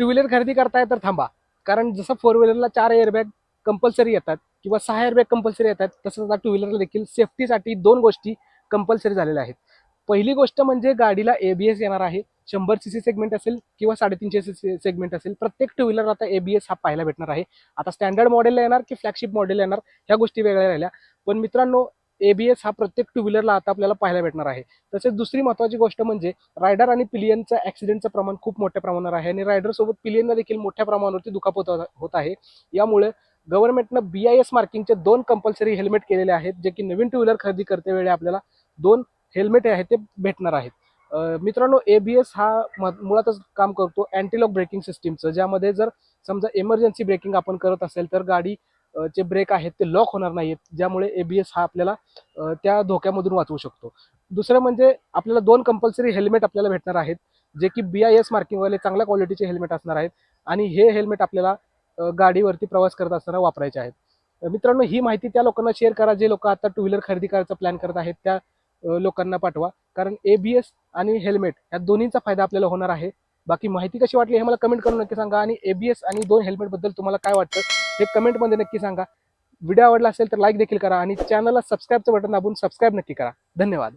Two wheeler खरेदी करताय तर थांबा. कारण जसं फोर व्हीलरला चार एअरबॅग कंपल्सरी येतात किंवा सहा एअरबॅग कंपल्सरी येतात तसंच आता टू व्हीलरला देखील सेफ्टीसाठी दोन गोष्टी कंपल्सरी झालेल्या आहेत. पहिली गोष्ट म्हणजे गाडीला एबीएस येणार आहे. शंभर सी सी सेगमेंट असेल किंवा साडेतीनशे सी सी सेगमेंट असेल. प्रत्येक टू व्हीलर आता एबीएस हा पाहायला भेटणार आहे. आता स्टँडर्ड मॉडेलला येणार की फ्लॅगशिप मॉडेल येणार? ह्या गोष्टी वेगळ्या राहिल्या. पण मित्रांनो एबीएस हा प्रत्येक टू व्हीलरला आता आपल्याला पाहायला भेटणार आहे. तसेच दुसरी महत्त्वाची गोष्ट म्हणजे रायडर आणि पिलियनचं ॲक्सिडेंटचं प्रमाण खूप मोठ्या प्रमाणावर आहे आणि रायडरसोबत पिलियनला देखील मोठ्या प्रमाणावरती दुखापत होत आहे यामुळे गव्हर्नमेंटनं बी आय एस मार्किंगचे दोन कंपल्सरी हेल्मेट केलेले आहेत जे की नवीन टू व्हीलर खरेदी करते वेळी आपल्याला दोन हेल्मेट आहे ते भेटणार आहेत. मित्रांनो ए बी एस हा म- मुळातच काम करतो अँटीलॉक ब्रेकिंग सिस्टीमचं ज्यामध्ये जर समजा इमर्जन्सी ब्रेकिंग आपण करत असेल तर गाडी जे चे ब्रेक आहेत ते लॉक होणार नाहीत ज्यामुळे ए बी एस हा आपल्याला त्या धोक्यामधून वाचवू शकतो. दुसरं म्हणजे आपल्याला दोन कंपल्सरी हेल्मेट आपल्याला भेटणार आहेत जे की बी आय एस मार्किंगवाले चांगल्या क्वालिटीचे हेल्मेट असणार आहेत आणि हे हेल्मेट आपल्याला गाडीवरती प्रवास करत असताना वापरायचे आहेत. मित्रांनो ही माहिती त्या लोकांना शेअर करा जे लोक आता टू व्हीलर खरेदी करायचा प्लॅन करत आहेत त्या लोकांना पाठवा. कारण ए बी एस आणि हेल्मेट या दोन्हीचा फायदा आपल्याला होणार आहे. बाकी माहिती कशी वाटली हे मला कमेंट करून नक्की सांगा. आणि ए बी एस आणि दोन हेल्मेटबद्दल तुम्हाला काय वाटतं हे कमेंटमध्ये नक्की सांगा. व्हिडिओ आवडला असेल तर लाईक देखील करा आणि चॅनलला सबस्क्राईबचं बटन दाबून सबस्क्राईब नक्की करा. धन्यवाद.